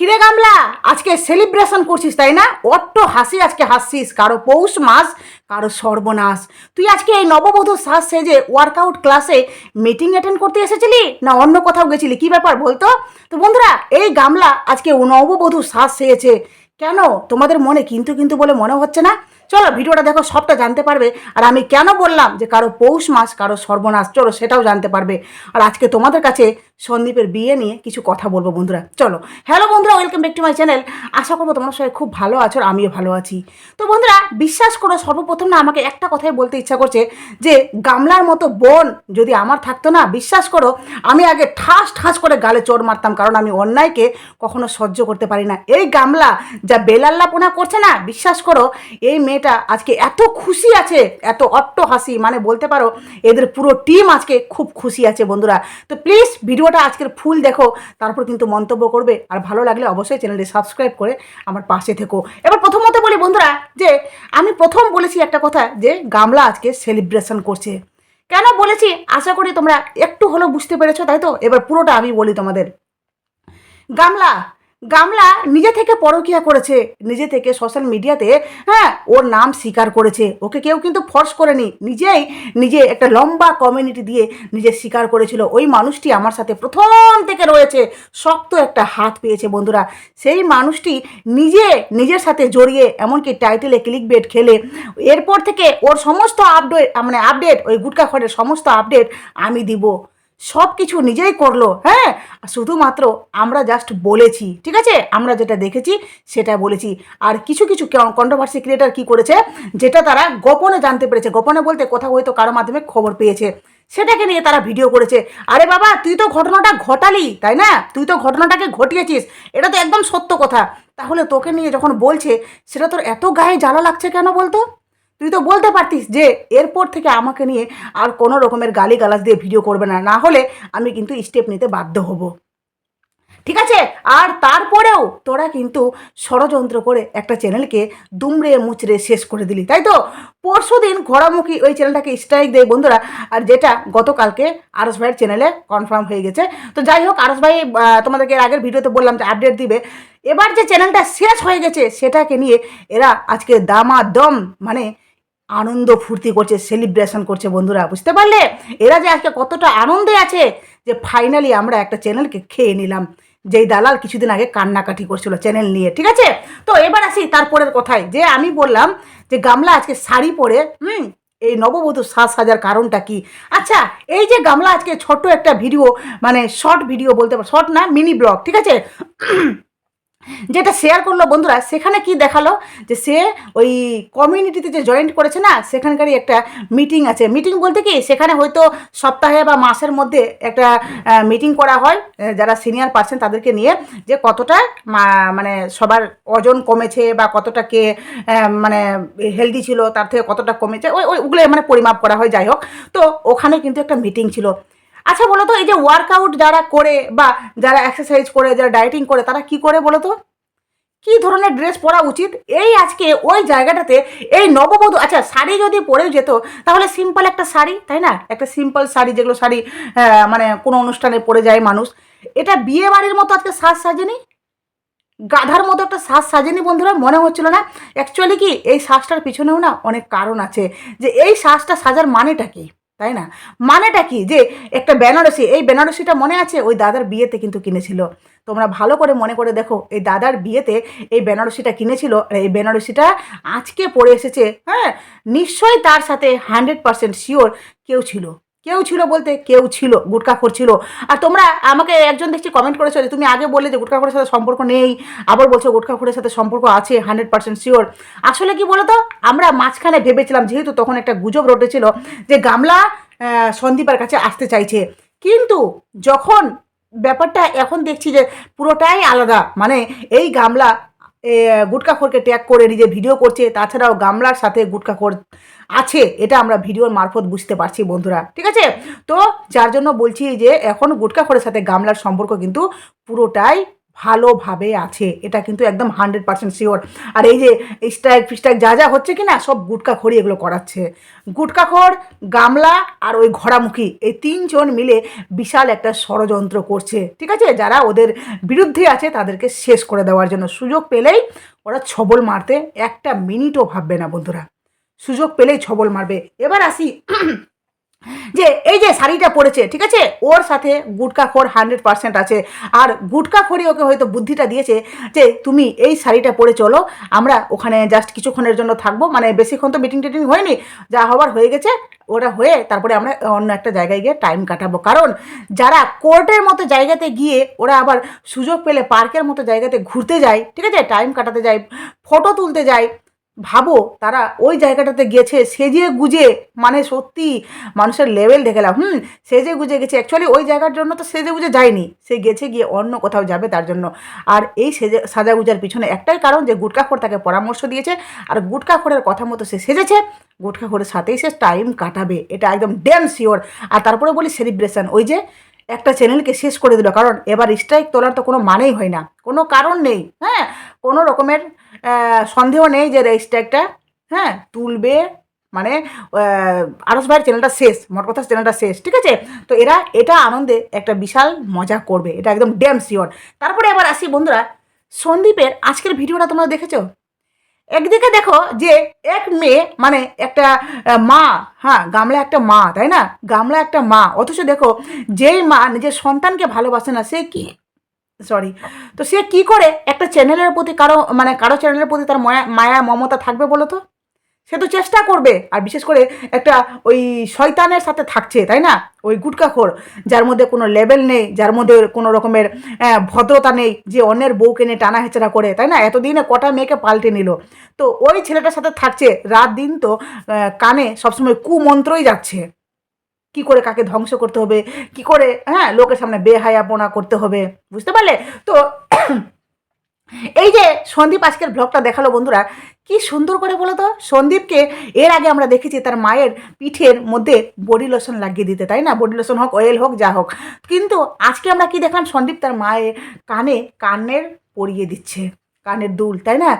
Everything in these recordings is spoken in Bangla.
কিরে গামলা? আজকে সেলিব্রেশন করছিস, তাই না? অট্ট হাসি আজকে হাসছিস। কারও পৌষ মাস, কারও সর্বনাশ। তুই আজকে এই নববধূ শ্বাস সেজে ওয়ার্কআউট ক্লাসে মিটিং অ্যাটেন্ড করতে এসেছিলি? না অন্য কোথাও গেছিলি? কি ব্যাপার বলতো? তো বন্ধুরা, এই গামলা আজকে নববধূ শ্বাস সেজেছে। কেন? তোমাদের মনে কিন্তু কিন্তু বলে মনে হচ্ছে না? চলো ভিডিওটা দেখো, সবটা জানতে পারবে। আর আমি কেন বললাম যে কারও পৌষ মাস, কারও সর্বনাশ, চলো সেটাও জানতে পারবে। আর আজকে তোমাদের কাছে সন্দীপের বিয়ে নিয়ে কিছু কথা বলব বন্ধুরা। চলো হ্যালো বন্ধুরা welcome back to my channel আশা করব তোমরা সবাই খুব ভালো আছো আর আমিও ভালো আছি। তো বন্ধুরা, বিশ্বাস করো, সর্বপ্রথম না আমাকে একটা কথাই বলতে ইচ্ছা করছে যে, গামলার মতো বোন যদি আমার থাকতো না, বিশ্বাস করো, আমি আগে ঠাস ঠাস করে গালে চোর মারতাম, কারণ আমি অন্যায়কে কখনো সহ্য করতে পারি না। এই গামলা যা বেলাল্লাপনা করছে না, বিশ্বাস করো, এই মেয়েটা আজকে এত খুশি আছে, এত অট্ট হাসি মানে বলতে পারো এদের পুরো টিম আজকে খুব খুশি আছে বন্ধুরা। তো প্লিজ ভিডিওটা আজকের ফুল দেখো, তারপর কিন্তু মন্তব্য করবে। আর ভালো লাগলে অবশ্যই চ্যানেলটি সাবস্ক্রাইব করে আমার পাশে থেকো। এবার প্রথমত বলি বন্ধুরা যে, আমি প্রথম বলেছি একটা কথা যে, গামলা আজকে সেলিব্রেশন করছে। কেন বলেছি? আশা করি তোমরা একটু হলেও বুঝতে পেরেছ, তাই তো? এবার পুরোটা আমি বলি তোমাদের। গামলা গামলা নিজে থেকে পরকিয়া করেছে, নিজে থেকে সোশ্যাল মিডিয়াতে হ্যাঁ ওর নাম স্বীকার করেছে। ওকে কেউ কিন্তু ফোর্স করেনি, নিজেই নিজে একটা লম্বা কমিউনিটি দিয়ে নিজে স্বীকার করেছিল। ওই মানুষটি আমার সাথে প্রথম থেকে রয়েছে, শক্ত একটা হাত পেয়েছে বন্ধুরা। সেই মানুষটি নিজে নিজের সাথে জড়িয়ে এমনকি টাইটেলে ক্লিক বেট খেলে। এরপর থেকে ওর সমস্ত আপডেট মানে আপডেট ওই গুটকা খড়ের সমস্ত আপডেট আমি দিব। সব কিছু নিজেই করল হ্যাঁ? শুধুমাত্র আমরা জাস্ট বলেছি, ঠিক আছে? আমরা যেটা দেখেছি, সেটা বলেছি। আর কিছু কিছু কন্ট্রোভার্সি ক্রিয়েটার কি করেছে, যেটা তারা গোপনে জানতে পেরেছে। গোপনে বলতে কোথাও হয়তো কারও মাধ্যমে খবর পেয়েছে। সেটাকে নিয়ে তারা ভিডিও করেছে। আরে বাবা, তুই তো ঘটনাটা ঘটালি, তাই না? তুই তো ঘটনাটাকে ঘটিয়েছিস। এটা তো একদম সত্য কথা। তাহলে তোকে নিয়ে যখন বলছে, সেটা তোর এত গায়ে জ্বালা লাগছে কেন বলতো? তুই তো বলতে পারতিস যে এরপর থেকে আমাকে নিয়ে আর কোনো রকমের গালি গালাজ দিয়ে ভিডিও করবে না না হলে আমি কিন্তু স্টেপ নিতে বাধ্য হব। ঠিক আছে? আর তারপরেও তোরা কিন্তু ষড়যন্ত্র করে একটা চ্যানেলকে দুমড়ে মুচড়ে শেষ করে দিলি, তাই তো? পরশু দিন ঘোড়ামুখী ওই চ্যানেলটাকে স্ট্রাইক দেয় বন্ধুরা, আর যেটা গতকালকে আরস ভাইয়ের চ্যানেলে কনফার্ম হয়ে গেছে। তো যাই হোক আরস ভাই তোমাদেরকে আগের ভিডিওতে বললাম যে আপডেট দিবে। এবার যে চ্যানেলটা শেষ হয়ে গেছে, সেটাকে নিয়ে এরা আজকে দামাদম মানে আনন্দ ফুর্তি করছে সেলিব্রেশন করছে বন্ধুরা, বুঝতে পারলে? এরা যে আজকে কতটা আনন্দে আছে যে ফাইনালি আমরা একটা চ্যানেলকে খেয়ে নিলাম, যেই দালাল কিছুদিন আগে কান্নাকাটি করছিল চ্যানেল নিয়ে, ঠিক আছে? তো এবার আসি তারপরের কথায়, যে আমি বললাম যে গামলা আজকে শাড়ি পরে, হুম, এই নববধূ সাজ সাজার কারণটা কি? আচ্ছা এই যে গামলা আজকে ছোট্ট একটা ভিডিও মানে শর্ট ভিডিও বলতে পারো শর্ট না মিনি ব্লগ ঠিক আছে? যেটা শেয়ার করল বন্ধুরা, সেখানে কি দেখাল? যে সে ওই কমিউনিটিতে যে জয়েন্ট করেছে না, সেখানকারই একটা মিটিং আছে। মিটিং বলতে কি, সেখানে হয়তো সপ্তাহে বা মাসের মধ্যে একটা মিটিং করা হয় যারা সিনিয়র পার্সন তাদেরকে নিয়ে, যে কতটা মানে সবার ওজন কমেছে বা কতটা কে মানে হেলদি ছিল, তার থেকে কতটা কমেছে, ওই, ওই- ওগুলো মানে পরিমাপ করা হয়, যাই হোক। তো ওখানে কিন্তু একটা মিটিং ছিল। আচ্ছা বলো তো এই যে ওয়ার্কআউট যারা করে বা যারা এক্সারসাইজ করে, যারা ডায়েটিং করে, তারা কি করে বলো তো কি ধরনের ড্রেস পরা উচিত? এই আজকে ওই জায়গাটাতে এই নববধূ আচ্ছা শাড়ি যদি পরেও যেত, তাহলে সিম্পল একটা শাড়ি, তাই না? একটা সিম্পল শাড়ি, যেগুলো শাড়ি মানে কোনো অনুষ্ঠানে পরে যায় মানুষ। এটা বিয়ে বাড়ির মতো আজকে সাজ সাজেনি? গাধার মতো একটা সাজ সাজেনি বন্ধুরা, মনে হচ্ছিল না? অ্যাকচুয়ালি কি, এই সাজটার পিছনেও না অনেক কারণ আছে। যে এই সাজটা সাজার মানেটা কি? তাই না? মানেটা কি? যে একটা বেনারসি, এই বেনারসিটা মনে আছে? ওই দাদার বিয়েতে কিন্তু কিনেছিল। তোমরা ভালো করে মনে করে দেখো, এই দাদার বিয়েতে এই বেনারসিটা কিনেছিল আর এই বেনারসিটা আজকে পড়ে এসেছে হ্যাঁ? নিশ্চয়ই তার সাথে হান্ড্রেড পার্সেন্ট শিওর কেউ ছিল। কেউ ছিল বলতে কেউ ছিল গুটকাখোর ছিল। আর তোমরা আমাকে একজন দেখছি কমেন্ট করেছ যে, তুমি আগে বললে যে গুটকাখোরের সাথে সম্পর্ক নেই, আবার বলছো গুটকাখোরের সাথে সম্পর্ক আছে হান্ড্রেড পার্সেন্ট শিওর আসলে কি বলতো, আমরা মাঝখানে ভেবেছিলাম, যেহেতু তখন একটা গুজব রটেছিল যে গামলা সন্দীপের কাছে আসতে চাইছে। কিন্তু যখন ব্যাপারটা এখন দেখছি যে পুরোটাই আলাদা মানে এই গামলা গুটকাখোরকে ট্যাগ করে নিজে ভিডিও করছে, তাছাড়াও গামলার সাথে গুটকাখোর আছে, এটা আমরা ভিডিওর মারফত বুঝতে পারছি বন্ধুরা, ঠিক আছে? তো যার জন্য বলছি যে, এখন গুটকাখোরের সাথে গামলার সম্পর্ক কিন্তু পুরোটাই ভালোভাবে আছে। এটা কিন্তু একদম হান্ড্রেড পার্সেন্ট শিওর আর এই যে স্ট্রাইক ফিস্ট্রাইক যা যা হচ্ছে কি না সব গুটকা খড়ি এগুলো করাচ্ছে। গুটকাখড় গামলা আর ওই ঘোড়ামুখী, এই তিনজন মিলে বিশাল একটা ষড়যন্ত্র করছে। ঠিক আছে? যারা ওদের বিরুদ্ধে আছে, তাদেরকে শেষ করে দেওয়ার জন্য সুযোগ পেলেই ওরা ছবল মারতে একটা মিনিটও ভাববে না বন্ধুরা। সুযোগ পেলেই ছবল মারবে। এবার আসি যে এই যে শাড়িটা পরেছে, ঠিক আছে? ওর সাথে গুটকা খোর হান্ড্রেড পার্সেন্ট আছে। আর গুটকা খোরই ওকে হয়তো বুদ্ধিটা দিয়েছে যে, তুমি এই শাড়িটা পরে চলো, আমরা ওখানে জাস্ট কিছুক্ষণের জন্য থাকব। মানে বেশিক্ষণ তো মিটিং টিটিং হয়নি, যা হওয়ার হয়ে গেছে ওটা হয়ে তারপরে আমরা অন্য একটা জায়গায় গিয়ে টাইম কাটাবো। কারণ যারা কোর্টের মতো জায়গাতে গিয়ে ওরা আবার সুযোগ পেলে পার্কের মতো জায়গাতে ঘুরতে যায়, ঠিক আছে? টাইম কাটাতে যায় ফটো তুলতে যায় ভাবো, তারা ওই জায়গাটাতে গেছে সেজে গুজে মানে সত্যি মানুষের লেভেল দেখে দেখলাম হুম, সেজে গুজে গেছে। অ্যাকচুয়ালি ওই জায়গার জন্য তো সেজে গুজে যায়নি। সে গেছে গিয়ে অন্য কোথাও যাবে তার জন্য। আর এই সেজে, সাজা গুজার পিছনে একটাই কারণ যে গুটকাখোর তাকে পরামর্শ দিয়েছে। আর গুটকাখোরের কথা মতো সে সেজেছে। গুটকাখোরের সাথেই সে টাইম কাটাবে। এটা একদম ড্যাম শিওর আর তারপরে বলি সেলিব্রেশন ওই যে একটা চ্যানেলকে শেষ করে দিল। কারণ এবার স্ট্রাইক তোলার তো কোনো মানেই হয় না। কোনো কারণ নেই। হ্যাঁ কোনো রকমের সন্দেহ নেই যে এই স্ট্রাইকটা হ্যাঁ তুলবে মানে আরস ভাইয়ের চ্যানেলটা শেষ মোট কথা চ্যানেলটা শেষ, ঠিক আছে? তো এরা এটা আনন্দে একটা বিশাল মজা করবে, এটা একদম ড্যাম শিওর তারপরে এবার আসি বন্ধুরা, সন্দীপের আজকের ভিডিওটা তোমরা দেখেছ? একদিকে দেখো যে এক মেয়ে মানে একটা মা হ্যাঁ গামলা একটা মা, তাই না? গামলা একটা মা, অথচ দেখো, যেই মা নিজের সন্তানকে ভালোবাসে না, সে কি সরি তো সে কি করে? একটা চ্যানেলের প্রতি কারও মানে কারও চ্যানেলের প্রতি তার মায়া মায়া, মমতা থাকবে বলো তো? সে তো চেষ্টা করবে। আর বিশেষ করে একটা ওই শয়তানের সাথে থাকছে, তাই না? ওই গুটকাখোর, যার মধ্যে কোনো লেভেল নেই, যার মধ্যে কোনো রকমের ভদ্রতা নেই, যে অন্যের বউকে নিয়ে টানা হেঁচড়া করে, তাই না? এতদিনে কটা মেয়েকে পাল্টে নিল। তো ওই ছেলেটার সাথে থাকছে। রাত দিন তো কানে সবসময় কুমন্ত্রই যাচ্ছে। কি করে কাকে ধ্বংস করতে হবে? কি করে হ্যাঁ লোকের সামনে বেহায়াপনা করতে হবে? বুঝতে পারলে? তো এই যে সন্দীপ আজকের ব্লগটা দেখাল বন্ধুরা, কি সুন্দর করে বলো তো? সন্দীপকে এর আগে আমরা দেখেছি তার মায়ের পিঠের মধ্যে বডি লোশন লাগিয়ে দিতে, তাই না? বডি লোশন হোক অয়েল হোক, যা হোক। কিন্তু আজকে আমরা কি দেখলাম? সন্দীপ তার মায়ের কানে কানের পরিয়ে দিচ্ছে। কানের দুল, তাই না?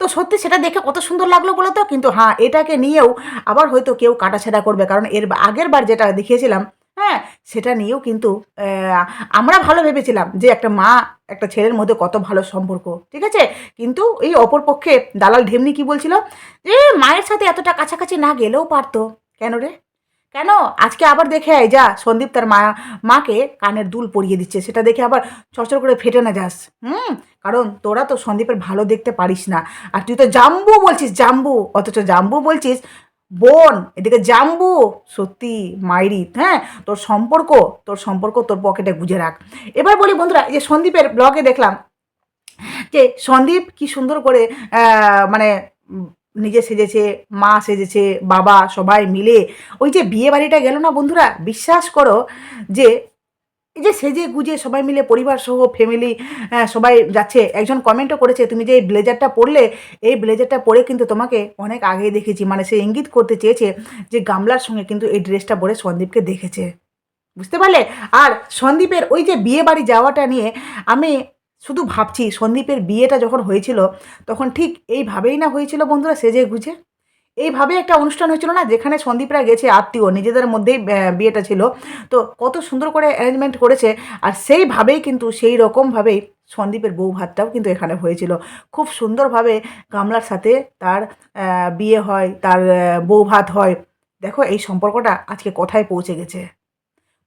তো সত্যি সেটা দেখে কত সুন্দর লাগল বলো তো? কিন্তু হ্যাঁ এটাকে নিয়েও আবার হয়তো কেউ কাটাছেড়া করবে। কারণ এর আগের বার যেটা দেখিয়েছিলাম হ্যাঁ সেটা নিয়েও কিন্তু আমরা ভালো ভেবেছিলাম যে একটা মা, একটা ছেলের মধ্যে কত ভালো সম্পর্ক, ঠিক আছে? কিন্তু এই অপর পক্ষে দালাল ঢেমনি কি বলছিল? যে মায়ের সাথে এতটা কাছাকাছি না গেলেও পারতো। কেন রে? কেন? আজকে আবার দেখে আয়, যা। সন্দীপ তার মা, মাকে কানের দুল পরিয়ে দিচ্ছে। সেটা দেখে আবার চরচর করে ফেটে না যাস। হুম? কারণ তোরা তো সন্দীপের ভালো দেখতে পারিস না। আর তুই তো জাম্বু বলছিস, জাম্বু। অথচ জাম্বু বলছিস, বোন, এদিকে জাম্বু। সত্যি, মাইরি। হ্যাঁ? তোর সম্পর্ক তোর সম্পর্ক তোর পকেটে গুজে রাখ। এবার বলি বন্ধুরা যে সন্দীপের ব্লগে দেখলাম যে সন্দীপ কি সুন্দর করে মানে নিজে সেজেছে, মা সেজেছে, বাবা সবাই মিলে। ওই যে বিয়ে বাড়িটা গেল না বন্ধুরা? বিশ্বাস করো যে এই যে সেজে গুজে সবাই মিলে পরিবার সহ ফ্যামিলি সবাই যাচ্ছে। একজন কমেন্টও করেছে, তুমি যে এই ব্লেজারটা পরলে, এই ব্লেজারটা পরে কিন্তু তোমাকে অনেক আগে দেখেছি। মানে সে ইঙ্গিত করতে চেয়েছে যে গামলার সঙ্গে কিন্তু এই ড্রেসটা পরে সন্দীপকে দেখেছে। বুঝতে পারলে? আর সন্দীপের ওই যে বিয়ে বাড়ি যাওয়াটা নিয়ে আমি শুধু ভাবছি সন্দীপের বিয়েটা যখন হয়েছিল, তখন ঠিক এইভাবেই না হয়েছিল বন্ধুরা সেজে গুজে? এইভাবে একটা অনুষ্ঠান হয়েছিল না, যেখানে সন্দীপরা গেছে আত্মীয়, নিজেদের মধ্যেই বিয়েটা ছিল। তো কত সুন্দর করে অ্যারেঞ্জমেন্ট করেছে, আর সেইভাবেই কিন্তু সেই রকমভাবেই সন্দীপের বউ ভাতটাও কিন্তু এখানে হয়েছিল। খুব সুন্দরভাবে গামলার সাথে তার বিয়ে হয়, তার বউ ভাত হয়। দেখো এই সম্পর্কটা আজকে কোথায় পৌঁছে গেছে?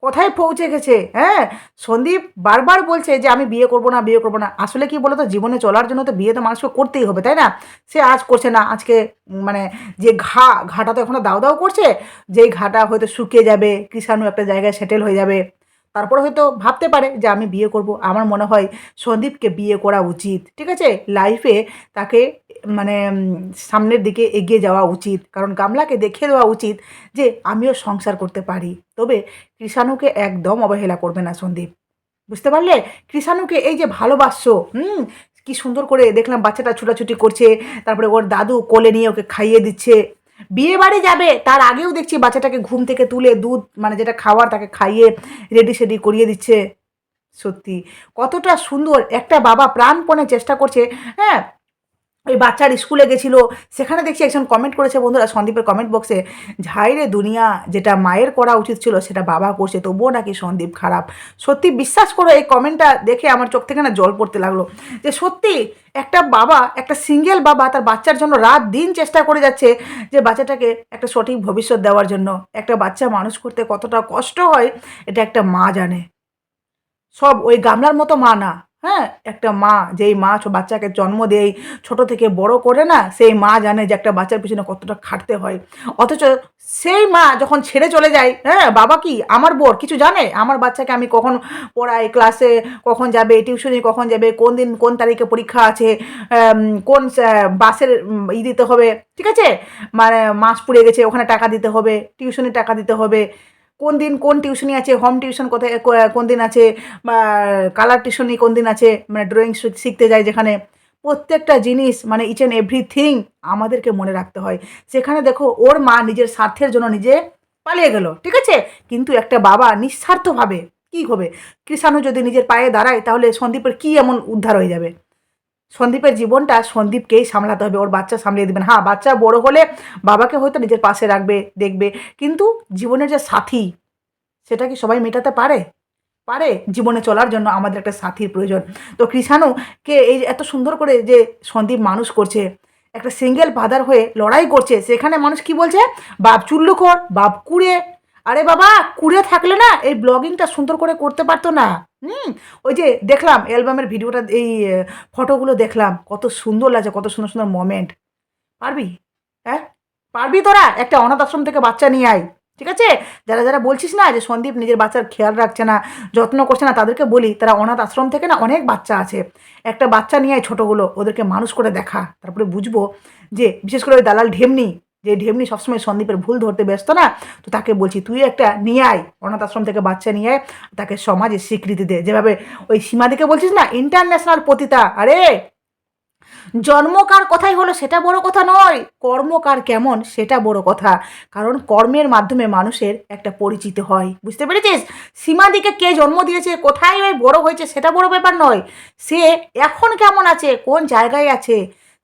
কোথায় পৌঁছে গেছে? হ্যাঁ? সন্দীপ বারবার বলছে যে আমি বিয়ে করব না, বিয়ে করব না। আসলে কি বলতো? জীবনে চলার জন্য তো বিয়ে তো মানুষকে করতেই হবে, তাই না? সে আজ করছে না, আজকে মানে যে ঘা, ঘাটা তো এখনও দাও দাও করছে, যেই ঘাটা হয়তো শুকিয়ে যাবে কৃষাণু একটা জায়গায় সেটেল হয়ে যাবে। তারপরে হয়তো ভাবতে পারে যে আমি বিয়ে করব। আমার মনে হয় সন্দীপকে বিয়ে করা উচিত, ঠিক আছে? লাইফে তাকে মানে সামনের দিকে এগিয়ে যাওয়া উচিত। কারণ গামলাকে দেখিয়ে দেওয়া উচিত যে আমিও সংসার করতে পারি। তবে কৃষাণুকে একদম অবহেলা করবে না সন্দীপ। বুঝতে পারলে? কৃষাণুকে এই যে ভালোবাসছো, হুম? কি সুন্দর করে দেখলাম বাচ্চাটা ছুটাছুটি করছে, তারপরে ওর দাদু কোলে নিয়ে ওকে খাইয়ে দিচ্ছে। বিয়ে বাড়ি যাবে, তার আগেও দেখছি বাচ্চাটাকে ঘুম থেকে তুলে দুধ মানে যেটা খাওয়ার তাকে খাইয়ে রেডি সেডি করিয়ে দিচ্ছে। সত্যি, কতটা সুন্দর। একটা বাবা প্রাণপণে চেষ্টা করছে হ্যাঁ ওই বাচ্চার স্কুলে গেছিল। সেখানে দেখছি একজন কমেন্ট করেছে, বন্ধুরা, সন্দীপের কমেন্ট বক্সে ঝাইরে দুনিয়া, যেটা মায়ের করা উচিত ছিল, সেটা বাবা করছে, তবুও নাকি সন্দীপ খারাপ? সত্যি বিশ্বাস করো, এই কমেন্টটা দেখে আমার চোখ থেকে না জল পড়তে লাগল। যে সত্যি একটা বাবা, একটা সিঙ্গেল বাবা, তার বাচ্চার জন্য রাত দিন চেষ্টা করে যাচ্ছে যে বাচ্চাটাকে একটা সঠিক ভবিষ্যৎ দেওয়ার জন্য। একটা বাচ্চা মানুষ করতে কতটা কষ্ট হয়, এটা একটা মা জানে। সব ওই গামলার মতো মা না। হ্যাঁ একটা মা, যেই মা বাচ্চাকে জন্ম দেয়, ছোট থেকে বড় করে না, সেই মা জানে যে একটা বাচ্চার পিছনে কতটা খাটতে হয়। অথচ সেই মা যখন ছেড়ে চলে যায় হ্যাঁ বাবা কি, আমার বোর কিছু জানে? আমার বাচ্চাকে আমি কখন পড়াই, ক্লাসে কখন যাবে, টিউশনে কখন যাবে, কোন দিন, কোন তারিখে পরীক্ষা আছে কোন বাসের ই দিতে হবে, ঠিক আছে? মানে মাস পুড়ে গেছে, ওখানে টাকা দিতে হবে, টিউশনে টাকা দিতে হবে কোন দিন কোন টিউশনি আছে হোম টিউশন কোথায় কোন দিন আছে, বা কালার টিউশনি কোন দিন আছে মানে ড্রয়িং শিখতে যায় যেখানে। প্রত্যেকটা জিনিস মানে ইচ অ্যান্ড এভরিথিং আমাদেরকে মনে রাখতে হয়। সেখানে দেখো, ওর মা নিজের স্বার্থের জন্য নিজে পালিয়ে গেল, ঠিক আছে? কিন্তু একটা বাবা নিঃস্বার্থভাবে কি হবে কৃষাণু যদি নিজের পায়ে দাঁড়ায়, তাহলে সন্দীপের কি এমন উদ্ধার হয়ে যাবে? সন্দীপের জীবনটা সন্দীপকেই সামলাতে হবে, ওর বাচ্চা সামলিয়ে দেবেন। হ্যাঁ বাচ্চা বড় হলে বাবাকে হয়তো নিজের পাশে রাখবে, দেখবে। কিন্তু জীবনের যে সাথী, সেটা কি সবাই মেটাতে পারে? পারে জীবনে চলার জন্য আমাদের একটা সাথীর প্রয়োজন। তো কৃষাণুকে এই এত সুন্দর করে যে সন্দীপ মানুষ করছে, একটা সিঙ্গেল ফাদার হয়ে লড়াই করছে, সেখানে মানুষ কি বলছে? বাপ চুল্লুখর, বাপ কুড়ে। আরে বাবা, কুড়ে থাকলে না এই ব্লগিংটা সুন্দর করে করতে পারতো না। হুম, ওই যে দেখলাম অ্যালবামের ভিডিওটা, এই ফটোগুলো দেখলাম, কত সুন্দর লাগছে, কত সুন্দর সুন্দর মোমেন্ট পারবি? হ্যাঁ? পারবি তোরা? একটা অনাথ আশ্রম থেকে বাচ্চা নিয়ে আয়, ঠিক আছে? যারা যারা বলছিস না যে সন্দীপ নিজের বাচ্চার খেয়াল রাখছে না, যত্ন করছে না, তাদেরকে বলি, তারা অনাথ আশ্রম থেকে না অনেক বাচ্চা আছে। একটা বাচ্চা নিয়ে আয় ছোটোগুলো, ওদেরকে মানুষ করে দেখা। তারপরে বুঝব যে, বিশেষ করে ওই দালাল ঢেমনি যে ঢেমনি সবসময় সন্দীপের ভুল ধরতে ব্যস্ত না, তো তাকে বলছি, তুই একটা নিয়ে আয়, অনাথ আশ্রম থেকে বাচ্চা নিয়ে আয়, তাকে সমাজে স্বীকৃতি দে। যেভাবে ওই সীমাদিকে বলছিস না ইন্টারন্যাশনাল পতিতা, আরে! জন্মকার কথাই হলো সেটা বড় কথা নয় কর্মকার কেমন সেটা বড় কথা, কারণ কর্মের মাধ্যমে মানুষের একটা পরিচিত হয়, বুঝতে পেরেছিস? সীমাদিকে কে জন্ম দিয়েছে, কোথায় ওই বড় হয়েছে সেটা বড় ব্যাপার নয়, সে এখন কেমন আছে, কোন জায়গায় আছে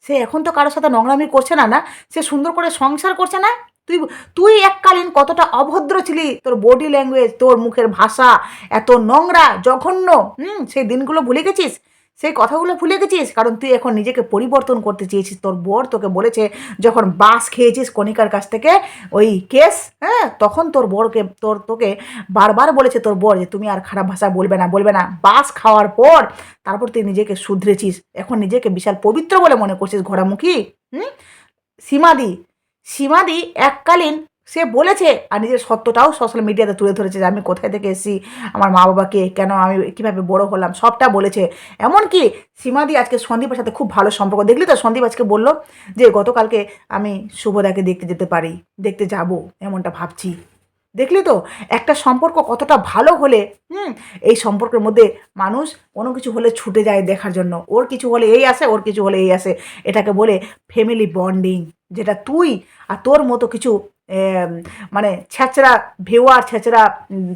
সে এখন তো কারোর সাথে নোংরামি করছে না না? সে সুন্দর করে সংসার করছে না? তুই তুই এককালীন কতটা অভদ্র ছিলি? তোর বডি ল্যাঙ্গুয়েজ তোর মুখের ভাষা, এত নোংরা, জঘন্য, হুম? সেই দিনগুলো ভুলে গেছিস? সেই কথাগুলো ভুলে গেছিস? কারণ তুই এখন নিজেকে পরিবর্তন করতে চেয়েছিস। তোর বর তোকে বলেছে, যখন বাস খেয়েছিস কণিকার কাছ থেকে, ওই কেস হ্যাঁ তখন তোর বরকে, তোর তোকে বারবার বলেছে তোর বর যে, তুমি আর খারাপ ভাষা বলবে না বলবে না। বাস খাওয়ার পর, তারপর তুই নিজেকে শুধরেছিস। এখন নিজেকে বিশাল পবিত্র বলে মনে করছিস ঘোড়ামুখী, হুম? সীমাদি সীমাদি এককালীন সে বলেছে আর নিজের সত্যটাও সোশ্যাল মিডিয়াতে তুলে ধরেছে যে আমি কোথায় থেকে এসেছি, আমার মা বাবাকে, কেন আমি কীভাবে বড় হলাম, সবটা বলেছে। এমনকি সীমাদি আজকে সন্দীপের সাথে খুব ভালো সম্পর্ক। দেখলি তো সন্দীপ আজকে বলল যে, গতকালকে আমি শুভদাকে দেখতে যেতে পারি, দেখতে যাব, এমনটা ভাবছি। দেখলি তো একটা সম্পর্ক কতটা ভালো হলে, হুম, এই সম্পর্কের মধ্যে মানুষ কোনো কিছু হলে ছুটে যায় দেখার জন্য। ওর কিছু হলে এই আসে, ওর কিছু হলে এই আসে। এটাকে বলে ফ্যামিলি বন্ডিং যেটা তুই আর তোর মতো কিছু মানে ছেঁচড়া ভিউয়ার ছেঁচড়া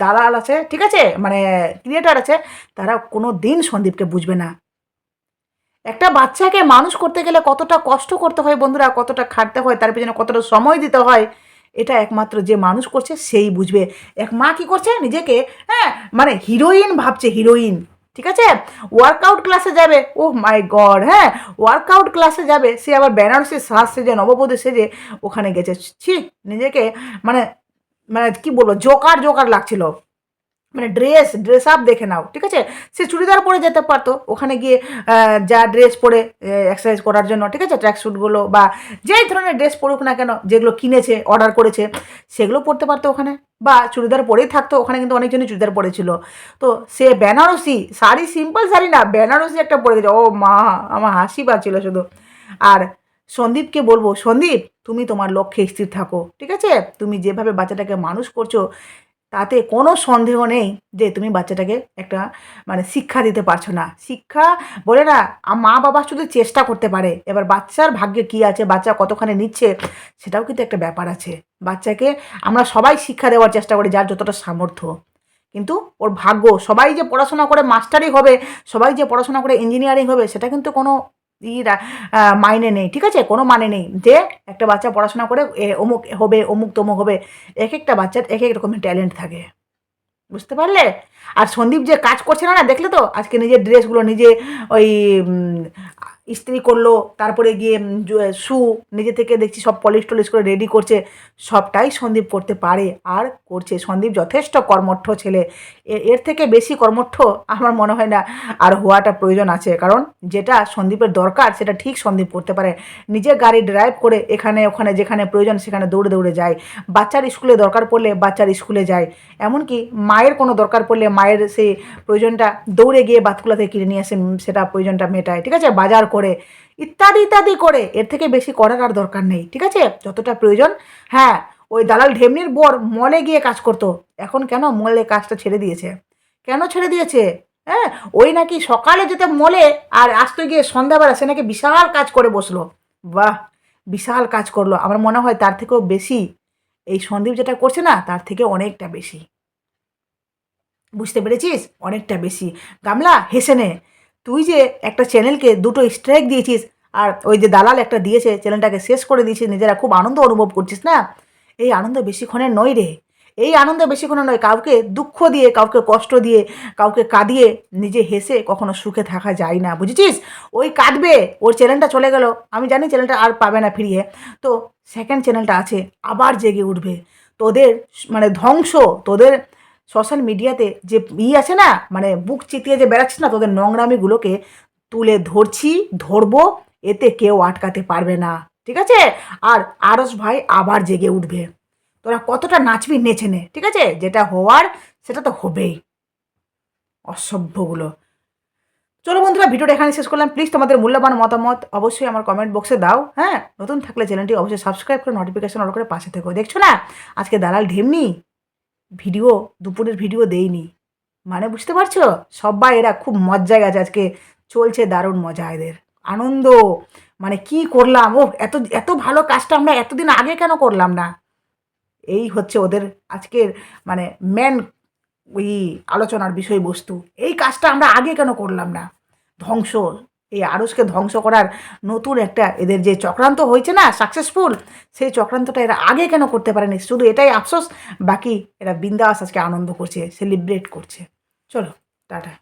দালাল আছে, ঠিক আছে? মানে ক্রিয়েটার আছে, তারা কোনো দিন সন্দীপকে বুঝবে না। একটা বাচ্চাকে মানুষ করতে গেলে কতটা কষ্ট করতে হয় বন্ধুরা, কতটা খাটতে হয়, তার পেছনে কতটা সময় দিতে হয় এটা একমাত্র যে মানুষ করছে সেই বুঝবে। এক মা কি করছে? নিজেকে হ্যাঁ মানে হিরোইন ভাবছে হিরোইন ঠিক আছে? ওয়ার্কআউট ক্লাসে যাবে ও মাই গড হ্যাঁ ওয়ার্কআউট ক্লাসে যাবে, সে আবার বেনারসি সাজ সেজে নববধূ সেজে ওখানে গেছে। ছি, নিজেকে মানে মানে কি বলব, জোকার জোকার লাগছিল। মানে ড্রেস ড্রেস আপ দেখে নাও, ঠিক আছে? সে চুড়িদার পরে যেতে পারতো, ওখানে গিয়ে যা ড্রেস পরে এক্সারসাইজ করার জন্য, ঠিক আছে? ট্র্যাক স্যুটগুলো বা যেই ধরনের ড্রেস পরুক না কেন, যেগুলো কিনেছে অর্ডার করেছে, সেগুলো পরতে পারতো ওখানে। বা চুড়িদার পরেই থাকতো, ওখানে কিন্তু অনেকজনই চুড়িদার পরেছিল। তো সে বেনারসি, শাড়ি সিম্পল শাড়ি না, বেনারসি একটা পরে গেছে। ও মা, আমার হাসি পাচ্ছিল শুধু। আর সন্দীপকে বলব, সন্দীপ, তুমি তোমার লক্ষ্যে স্থির থাকো, ঠিক আছে? তুমি যেভাবে বাচ্চাটাকে মানুষ করছ তাতে কোনো সন্দেহ নেই যে তুমি বাচ্চাটাকে একটা মানে শিক্ষা দিতে পারছ না। শিক্ষা বলে না মা বাবা শুধু চেষ্টা করতে পারে। এবার বাচ্চার ভাগ্যে কি আছে, বাচ্চা কতখানি নিচ্ছে, সেটাও কিন্তু একটা ব্যাপার আছে। বাচ্চাকে আমরা সবাই শিক্ষা দেওয়ার চেষ্টা করি যার যতটা সামর্থ্য। কিন্তু ওর ভাগ্য, সবাই যে পড়াশোনা করে মাস্টারই হবে, সবাই যে পড়াশোনা করে ইঞ্জিনিয়ারিং হবে, সেটা কিন্তু কোনো মাইনে নেই, ঠিক আছে? কোনো মানে নেই যে একটা বাচ্চা পড়াশোনা করে অমুক হবে, অমুক তমুক হবে এক একটা বাচ্চার এক এক রকমের ট্যালেন্ট থাকে। বুঝতে পারলে? আর সন্দীপ যে কাজ করছে না না, দেখলে তো? আজকে নিজের ড্রেসগুলো নিজে ওই ইস্ত্রি করল, তারপরে গিয়ে শু নিজে থেকে দেখছি সব পলিশ টলিশ করে রেডি করছে, সবটাই সন্দীপ করতে পারে আর করছে। সন্দীপ যথেষ্ট কর্মঠ ছেলে। এর থেকে বেশি কর্মঠ আমার মনে হয় না আর হওয়াটা প্রয়োজন আছে। কারণ যেটা সন্দীপের দরকার, সেটা ঠিক সন্দীপ করতে পারে। নিজে গাড়ি ড্রাইভ করে এখানে, ওখানে, যেখানে প্রয়োজন সেখানে দৌড়ে দৌড়ে যায়। বাচ্চার স্কুলে দরকার পড়লে বাচ্চার স্কুলে যায়। এমনকি মায়ের কোনো দরকার পড়লে মায়ের সেই প্রয়োজনটা দৌড়ে গিয়ে বাতকুলা থেকে কিনে নিয়ে আসে সেটা প্রয়োজনটা মেটায়। ঠিক আছে? বাজার করে ইত্যাদি ইত্যাদি করে। এর থেকে বেশি করার আর দরকার নেই, ঠিক আছে? যতটা প্রয়োজন হ্যাঁ ওই দালাল ঢেমনির বর মলে গিয়ে কাজ করতো। এখন কেন মলে কাজটা ছেড়ে দিয়েছে? কেন ছেড়ে দিয়েছে? হ্যাঁ ওই নাকি সকালে যেতে মলে আর আসতে গিয়ে সন্ধ্যাবেলা সে নাকি বিশাল কাজ করে বসল। বাহ, বিশাল কাজ করল। আমার মনে হয় তার থেকেও বেশি। এই সন্দীপ যেটা করছে না, তার থেকে অনেকটা বেশি। বুঝতে পেরেছিস? অনেকটা বেশি। গামলা, হেসে নে। তুই যে একটা চ্যানেলকে দুটো স্ট্রাইক দিয়েছিস আর ওই যে দালাল একটা দিয়েছে, চ্যানেলটাকে শেষ করে দিয়েছিস, নিজেরা খুব আনন্দ অনুভব করছিস না? এই আনন্দ বেশিক্ষণের নয় রে। এই আনন্দ বেশিক্ষণের নয়, কাউকে দুঃখ দিয়ে, কাউকে কষ্ট দিয়ে, কাউকে কাঁদিয়ে নিজে হেসে কখনো সুখে থাকা যায় না, বুঝেছিস? ওই কাঁদবে, ওর চ্যানেলটা চলে গেল। আমি জানি চ্যানেলটা আর পাবে না ফিরিয়ে। তো সেকেন্ড চ্যানেলটা আছে, আবার জেগে উঠবে। তোদের মানে ধ্বংস, তোদের সোশ্যাল মিডিয়াতে যে ই আছে না মানে বুক চিতিয়ে যে বেড়াচ্ছিস না, তোদের নোংরামিগুলোকে তুলে ধরছি, ধরবো, এতে কেউ আটকাতে পারবে না। ঠিক আছে? আর আরস ভাই আবার জেগে উঠবে। তোরা কতটা নাচবি নেচে নে ঠিক আছে? যেটা হওয়ার, সেটা তো হবেই। অসভ্যগুলো। চলো বন্ধুরা, ভিডিওটা এখানে শেষ করলাম। প্লিজ তোমাদের মূল্যবান মতামত অবশ্যই আমার কমেন্ট বক্সে দাও হ্যাঁ? নতুন থাকলে চ্যানেলটি অবশ্যই সাবস্ক্রাইব করে নোটিফিকেশন অন করে পাশে থেকো। দেখছ না? আজকে দালাল ঢেমনি। ভিডিও, দুপুরের ভিডিও দেইনি। মানে বুঝতে পারছ? সবাই এরা খুব মজায় গেছে আজকে। চলছে দারুণ মজা এদের। আনন্দ। মানে কি করলাম? ও এত এত ভালো কাজটা আমরা এতদিন আগে কেন করলাম না? এই হচ্ছে ওদের আজকের মানে মেন ওই আলোচনার বিষয়বস্তু। এই কাজটা আমরা আগে কেন করলাম না? ধ্বংস। এই আড়সকে ধ্বংস করার নতুন একটা এদের যে চক্রান্ত হয়েছে না সাকসেসফুল সেই চক্রান্তটা এরা আগে কেন করতে পারেনি? শুধু এটাই আফসোস, বাকি এরা বিন্দাস আজকে আনন্দ করছে সেলিব্রেট করছে। চলো, টাটা।